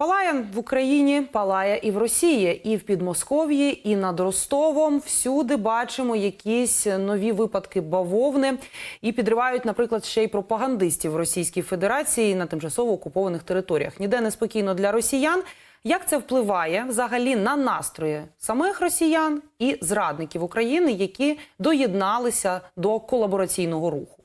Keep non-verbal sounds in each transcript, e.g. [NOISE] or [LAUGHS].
Палає в Україні, палає і в Росії, і в Підмосков'ї, і над Ростовом. Всюди бачимо якісь нові випадки бавовни і підривають, наприклад, ще й пропагандистів Російської Федерації на тимчасово окупованих територіях. Ніде не спокійно для росіян. Як це впливає взагалі на настрої самих росіян і зрадників України, які доєдналися до колабораційного руху?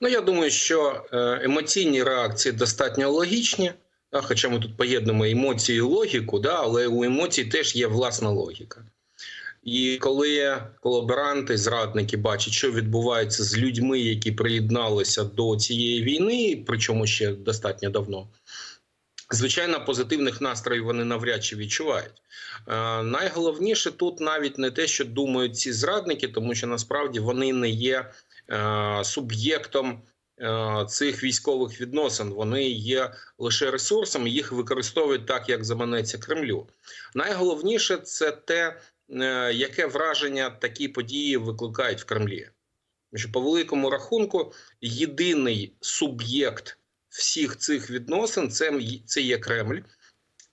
Ну, я думаю, що е, емоційні реакції достатньо логічні. Хоча ми тут поєднуємо емоції і логіку, да, але у емоцій теж є власна логіка. І коли колаборанти, зрадники бачать, що відбувається з людьми, які приєдналися до цієї війни, причому ще достатньо давно, звичайно, позитивних настроїв вони навряд чи відчувають. Е, найголовніше тут навіть не те, що думають ці зрадники, тому що насправді вони не є е, суб'єктом цих військових відносин. Вони є лише ресурсом, їх використовують так, як заманеться Кремлю. Найголовніше це те, е, яке враження такі події викликають в Кремлі. Що по великому рахунку єдиний суб'єкт всіх цих відносин це, це є Кремль.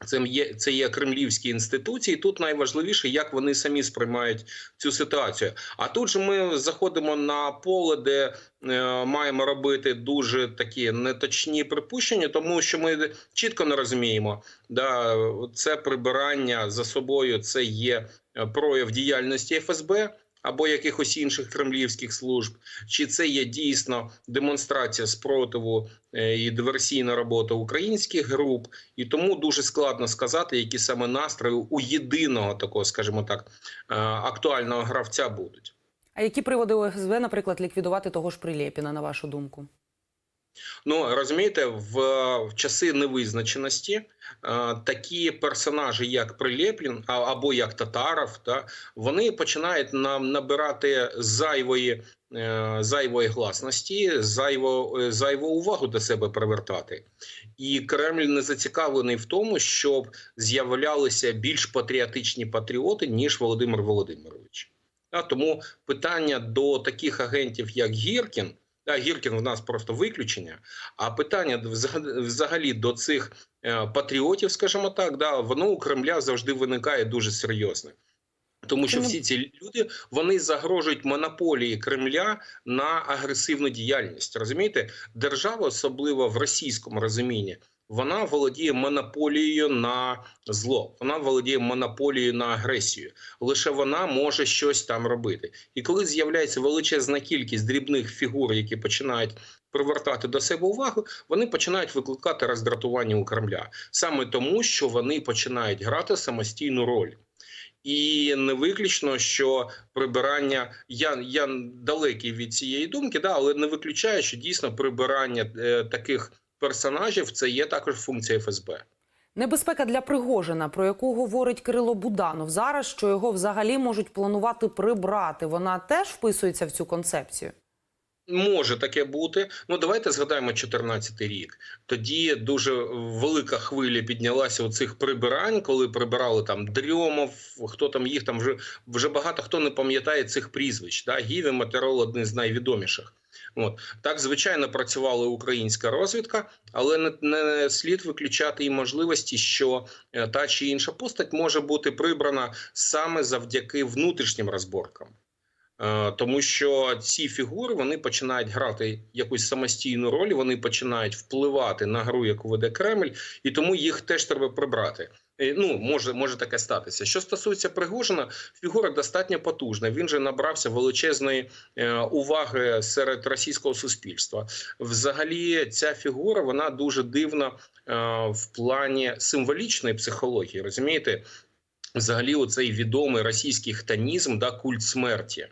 Це є це є кремлівські інституції. Тут найважливіше, як вони самі сприймають цю ситуацію. А тут же ми заходимо на поле, де е, маємо робити дуже такі неточні припущення, тому що ми чітко не розуміємо, да це прибирання за собою, це є е, прояв діяльності ФСБ. Або якихось інших кремлівських служб, чи це є дійсно демонстрація спротиву е, і диверсійна робота українських груп, і тому дуже складно сказати, які саме настрої у єдиного такого, скажімо так, е, актуального гравця будуть. А які приводи ФСБ, наприклад, ліквідувати того ж Прилєпіна, на вашу думку? Ну розумієте, в, в часи невизначеності е, такі персонажі, як Прилєплін або як Татаров, та вони починають нам набирати зайвої. е, Зайвої гласності, зайво, е, зайву увагу до себе привертати, і Кремль не зацікавлений в тому, щоб з'являлися більш патріотичні патріоти ніж Володимир Володимирович. А тому питання до таких агентів, як Гіркін, та Гіркін в нас просто виключення. А питання взаг- взагалі до цих е, патріотів, скажімо так, да, воно у Кремля завжди виникає дуже серйозне. Тому що всі ці люди вони загрожують монополії Кремля на агресивну діяльність. Розумієте, держава, особливо в російському розумінні, вона володіє монополією на зло, вона володіє монополією на агресію. Лише вона може щось там робити. І коли з'являється величезна кількість дрібних фігур, які починають привертати до себе увагу, вони починають викликати роздратування у Кремля саме тому, що вони починають грати самостійну роль. І не виключно, що прибирання я, я далекий від цієї думки, да, але не виключаю, що дійсно прибирання е, таких персонажів це є також функція ФСБ. Небезпека для Пригожина, про яку говорить Кирило Буданов зараз, що його взагалі можуть планувати прибрати. Вона теж вписується в цю концепцію. Може таке бути. Ну давайте згадаємо 14 рік. Тоді дуже велика хвиля піднялася у цих прибирань, коли прибирали там Дрьомов, хто там їх там вже вже багато хто не пам'ятає цих прізвищ. Да? Гіві Матерол один з найвідоміших. От так звичайно працювала українська розвідка, але не, не слід виключати і можливості, що е, та чи інша постать може бути прибрана саме завдяки внутрішнім розборкам. Е, Тому що ці фігури вони починають грати якусь самостійну роль, вони починають впливати на гру, яку веде Кремль, і тому їх теж треба прибрати. Ну, може, може таке статися. Що стосується Пригожина, фігура достатньо потужна. Він же набрався величезної е, уваги серед російського суспільства. Взагалі, ця фігура вона дуже дивна е, в плані символічної психології. Розумієте, взагалі, оцей відомий російський хтонізм, да, культ смерті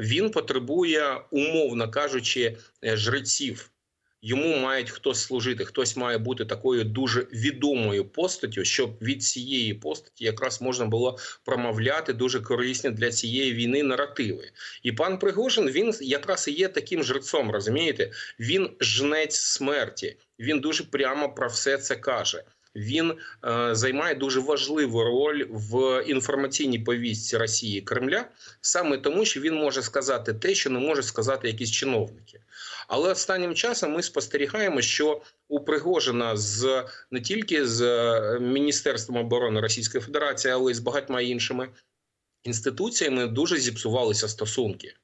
він потребує, умовно кажучи, е, жреців. Йому мають хтось служити, хтось має бути такою дуже відомою постаттю, щоб від цієї постаті якраз можна було промовляти дуже корисні для цієї війни наративи. І пан Пригожин він якраз і є таким жрецом. Розумієте, він жнець смерті. Він дуже прямо про все це каже. Він е, займає дуже важливу роль в інформаційній повістці Росії і Кремля, саме тому, що він може сказати те, що не можуть сказати якісь чиновники. Але останнім часом ми спостерігаємо, що у Пригожина з не тільки з е, Міністерством оборони Російської Федерації, але й з багатьма іншими інституціями дуже зіпсувалися стосунки.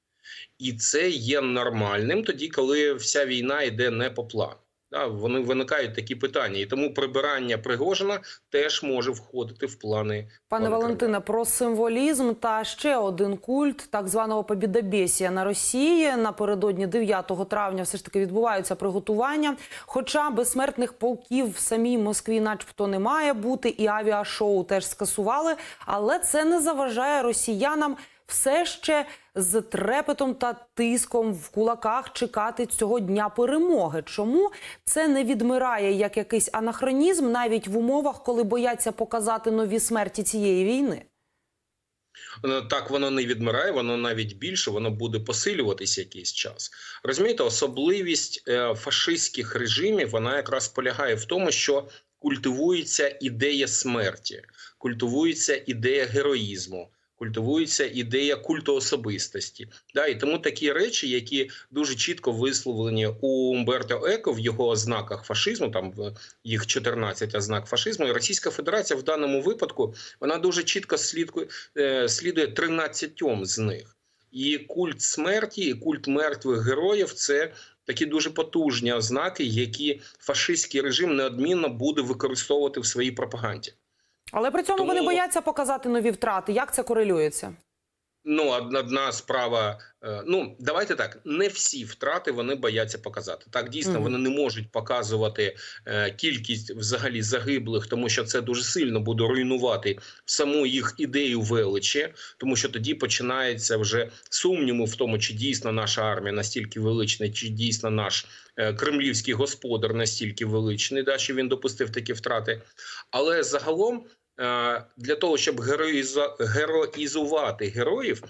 І це є нормальним тоді, коли вся війна йде не по плану. Да, вони виникають такі питання, і тому прибирання Пригожина теж може входити в плани. Пане Валентине, про символізм та ще один культ так званого побідобєсія на Росії напередодні 9 травня все ж таки відбуваються приготування. Хоча безсмертних полків в самій Москві, начебто, не має бути, і авіашоу теж скасували, але це не заважає росіянам все ще з трепетом та тиском в кулаках чекати цього дня перемоги. Чому це не відмирає як якийсь анахронізм, навіть в умовах, коли бояться показати нові смерті цієї війни? Е, Так воно не відмирає, воно навіть більше, воно буде посилюватися якийсь час. Розумієте, особливість е, фашистських режимів вона якраз полягає в тому, що культивується ідея смерті, культивується ідея героїзму. Культивується ідея культу особистості, да, і тому такі речі, які дуже чітко висловлені у Умберто Еко в його ознаках фашизму, там їх 14 ознак фашизму, і Російська Федерація в даному випадку вона дуже чітко слідкує, е, слідує 13 з них. І культ смерті, і культ мертвих героїв це такі дуже потужні ознаки, які фашистський режим неодмінно буде використовувати в своїй пропаганді. Але при цьому Тому- вони бояться показати нові втрати. Як це корелюється? Ну, одна, справа. е, Ну, давайте так. Не всі втрати вони бояться показати. Так, дійсно, вони не можуть показувати е, кількість взагалі загиблих, тому що це дуже сильно буде руйнувати саму їх ідею величі, тому що тоді починається вже сумніви в тому, чи дійсно наша армія настільки велична, чи дійсно наш е, кремлівський господар настільки величний, да, що він допустив такі втрати. Але загалом. Е, Для того щоб героїзувати героїв,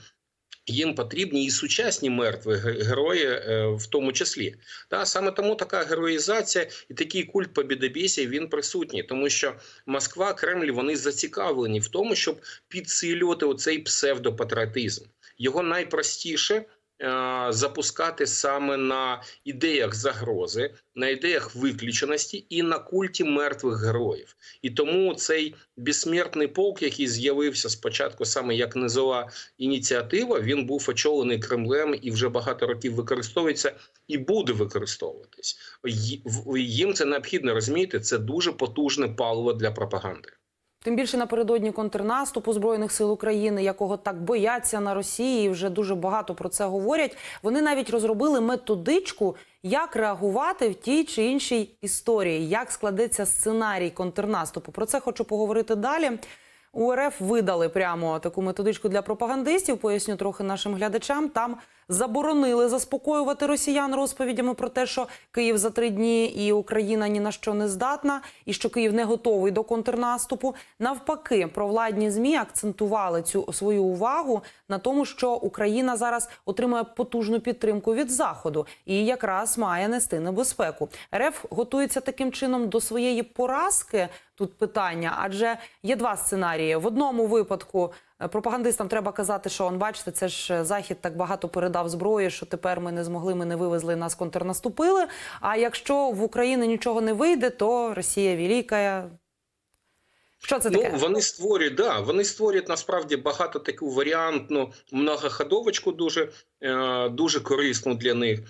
їм потрібні і сучасні мертві герої, е, в тому числі. Та саме тому така героїзація і такий культ побідобєсія він присутній, тому що Москва, Кремль вони зацікавлені в тому, щоб підсилювати оцей псевдопатріотизм. Його найпростіше. Е, Запускати саме на ідеях загрози, на ідеях виключеності і на культі мертвих героїв. І тому цей безсмертний полк, який з'явився спочатку саме як низова ініціатива, він був очолений Кремлем і вже багато років використовується і буде використовуватись. Їм це необхідно розумієте. Це дуже потужне паливо для пропаганди. Тим більше напередодні контрнаступу збройних сил України, якого так бояться на Росії, і вже дуже багато про це говорять. Вони навіть розробили методичку, як реагувати в тій чи іншій історії, як складеться сценарій контрнаступу. Про це хочу поговорити далі. У РФ видали прямо таку методичку для пропагандистів. Поясню трохи нашим глядачам. Там заборонили заспокоювати росіян розповідями про те, що Київ за три дні і Україна ні на що не здатна, і що Київ не готовий до контрнаступу. Навпаки, провладні змі акцентували цю свою увагу на тому, що Україна зараз отримує потужну підтримку від заходу і якраз має нести небезпеку. РФ готується таким чином до своєї поразки. Тут питання, адже є два сценарії. В одному випадку е, пропагандистам треба казати, що он бачите, це ж е, захід так багато передав зброї, що тепер ми не змогли, ми не вивезли, нас контрнаступили. А якщо в Україні нічого не вийде, то Росія велика. Що це таке? Ну вони створюють, да, вони створюють насправді багато таку варіантну многоходовочку, дуже, е, дуже корисну для них.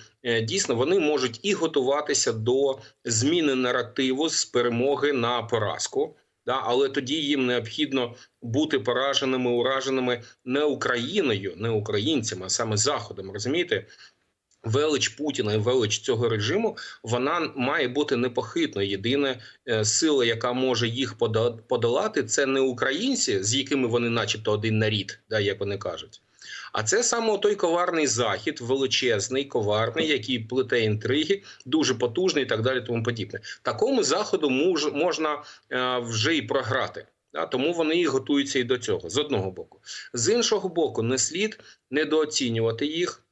Дійсно, вони можуть і готуватися до зміни наративу з перемоги на поразку. Да, але тоді їм необхідно бути пораженими, ураженими не Україною, не українцями, а саме Заходом. Розумієте? Велич Путіна і велич цього режиму вона має бути непохитною. Єдина е, сила, яка може їх подолати, це не українці, з якими вони, начебто, один нарід, да, як вони кажуть. А це саме той коварний захід, величезний, коварний, який плете інтриги, дуже потужний і так далі. Тому подібне. Такому заходу муж, можна е, вже і програти. Да, тому вони і готуються і до цього з одного боку. З іншого боку, не слід недооцінювати їх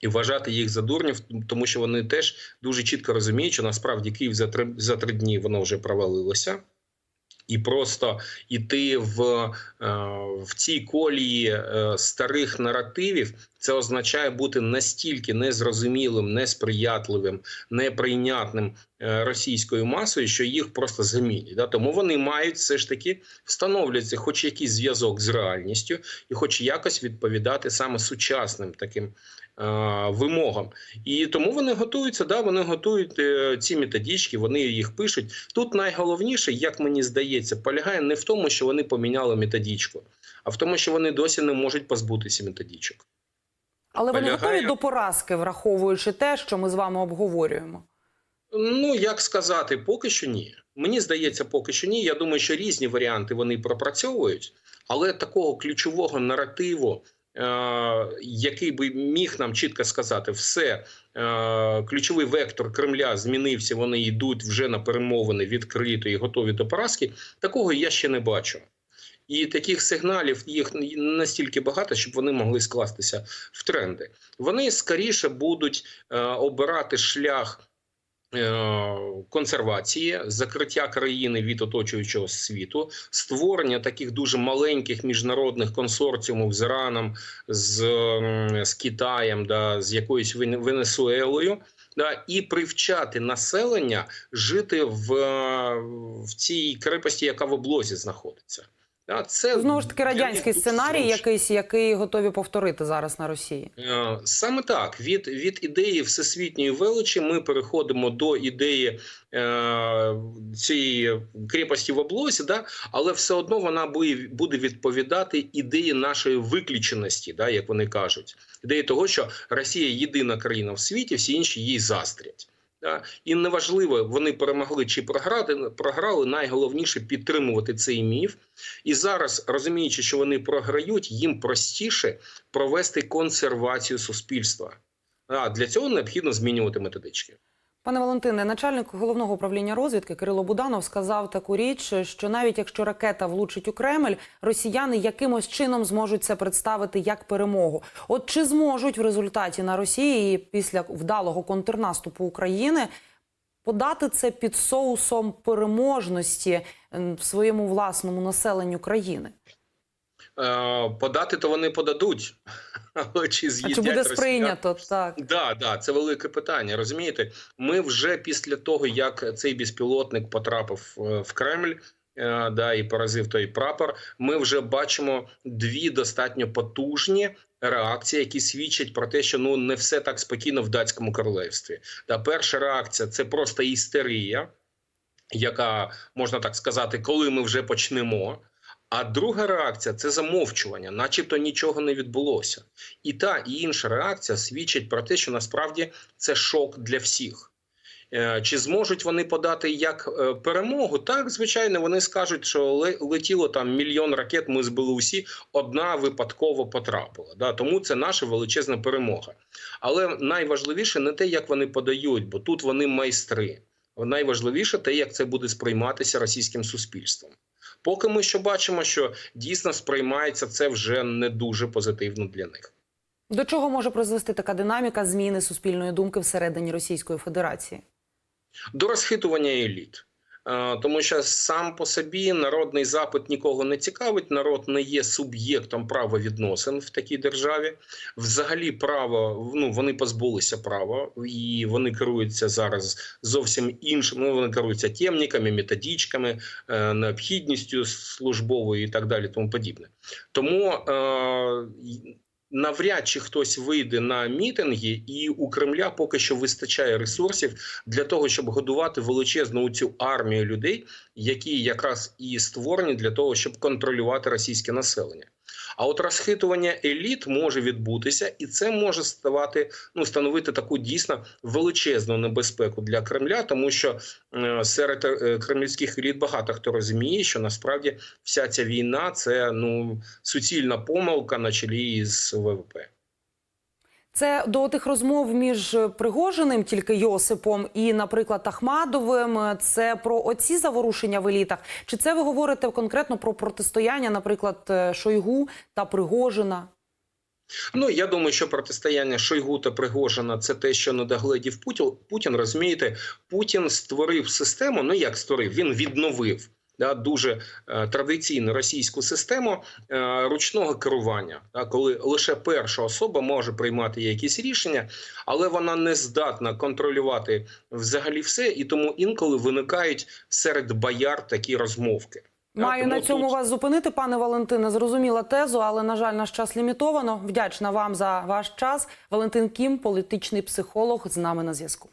і вважати їх за дурнів, тому що вони теж дуже чітко розуміють, що насправді Київ за три за три дні воно вже провалилося. І просто йти в, е, в цій колії е, старих наративів, це означає бути настільки незрозумілим, несприятливим, неприйнятним російською масою, що їх просто замінять. Да? Тому вони мають все ж таки встановлювати хоч якийсь зв'язок з реальністю і хоч якось відповідати саме сучасним таким е, вимогам. І тому вони готуються, да, вони готують е, ці методички, вони їх пишуть. Тут найголовніше, як мені здається, полягає не в тому, що вони поміняли методичку, а в тому, що вони досі не можуть позбутися методичок. Але вони готові до поразки, враховуючи те, що ми з вами обговорюємо. Ну як сказати, поки що ні. Мені здається, поки що ні. Я думаю, що різні варіанти вони пропрацьовують, але такого ключового наративу, е- який би міг нам чітко сказати, все е- ключовий вектор Кремля змінився. Вони йдуть вже на перемовини відкрито і готові до поразки. Такого я ще не бачу. І таких сигналів їх настільки багато, щоб вони могли скластися в тренди. Вони скоріше будуть е, обирати шлях консервації, закриття країни від оточуючого світу, створення таких дуже маленьких міжнародних консорціумів з Іраном, з, з Китаєм, да, з якоюсь Вен- Венесуелою. Да, і привчати населення жити в, е, в цій крепості, яка в облозі знаходиться. Це Знову ж таки, радянський сценарій, якийсь, який готові повторити зараз на Росії. Саме так від, від ідеї всесвітньої величі ми переходимо до ідеї е, цієї крепості в облозі, да? але все одно вона буде, відповідати ідеї нашої виключеності, да? як вони кажуть, ідеї того, що Росія єдина країна в світі, всі інші їй заздрять. І неважливо, вони перемогли чи програли, програли. Найголовніше підтримувати цей міф. І зараз, розуміючи, що вони програють, їм простіше провести консервацію суспільства. А для цього необхідно змінювати методички. Пане Валентине, начальник головного управління розвідки Кирило Буданов сказав таку річ, що навіть якщо ракета влучить у Кремль, росіяни якимось чином зможуть це представити як перемогу. От чи зможуть в результаті на Росії після вдалого контрнаступу України подати це під соусом переможності в своєму власному населенню країни? Е, подати то вони подадуть. [LAUGHS] Чи з'їдять чи буде сприйнято так? Да, да, це велике питання. Розумієте, ми вже після того, як цей безпілотник потрапив е, в Кремль. е, Да, і поразив той прапор. Ми вже бачимо дві достатньо потужні реакції, які свідчать про те, що ну не все так спокійно в датському королевстві. Да, перша реакція це просто істерія, яка можна так сказати, коли ми вже почнемо. А друга реакція це замовчування, начебто нічого не відбулося. І та і інша реакція свідчить про те, що насправді це шок для всіх. Е, Чи зможуть вони подати як е, перемогу? Так, звичайно, вони скажуть, що ле- летіло там мільйон ракет. Ми збили усі, одна випадково потрапила. Да? Тому це наша величезна перемога. Але найважливіше не те, як вони подають, бо тут вони майстри. Найважливіше те, як це буде сприйматися російським суспільством. Поки ми що бачимо, що дійсно сприймається це вже не дуже позитивно для них. До чого може призвести така динаміка зміни суспільної думки всередині Російської Федерації? До розхитування еліт. Е, Тому що сам по собі народний запит нікого не цікавить. Народ не є суб'єктом правовідносин в такій державі. Взагалі, право ну вони позбулися права, і вони керуються зараз зовсім іншим. Ну вони керуються темниками, методичками, е, необхідністю службовою і так далі. Тому подібне. Тому е, навряд чи хтось вийде на мітинги, і у Кремля поки що вистачає ресурсів для того, щоб годувати величезну цю армію людей, які якраз і створені для того, щоб контролювати російське населення. А от розхитування еліт може відбутися, і це може ставати ну становити таку дійсно величезну небезпеку для Кремля, тому що е, серед е, кремлівських еліт багато хто розуміє, що насправді вся ця війна це ну суцільна помилка на чолі з ВВП. Це до тих розмов між Пригожиним, тільки Йосипом, і, наприклад, Ахмадовим. Це про оці заворушення в елітах? Чи це ви говорите конкретно про протистояння, наприклад, е, Шойгу та Пригожина? Ну я думаю, що протистояння Шойгу та Пригожина це те, що не догледів Путін. Путін розумієте, Путін створив систему. Ну як створив? Він відновив да, дуже е, традиційну російську систему е, ручного керування, да, коли лише перша особа може приймати якісь рішення, але вона не здатна контролювати взагалі все, і тому інколи виникають серед бояр такі розмовки. Маю тому на цьому тут- вас зупинити, пане Валентине. Зрозуміла тезу, але на жаль, наш час лімітовано. Вдячна вам за ваш час. Валентин Кім, політичний психолог, з нами на зв'язку.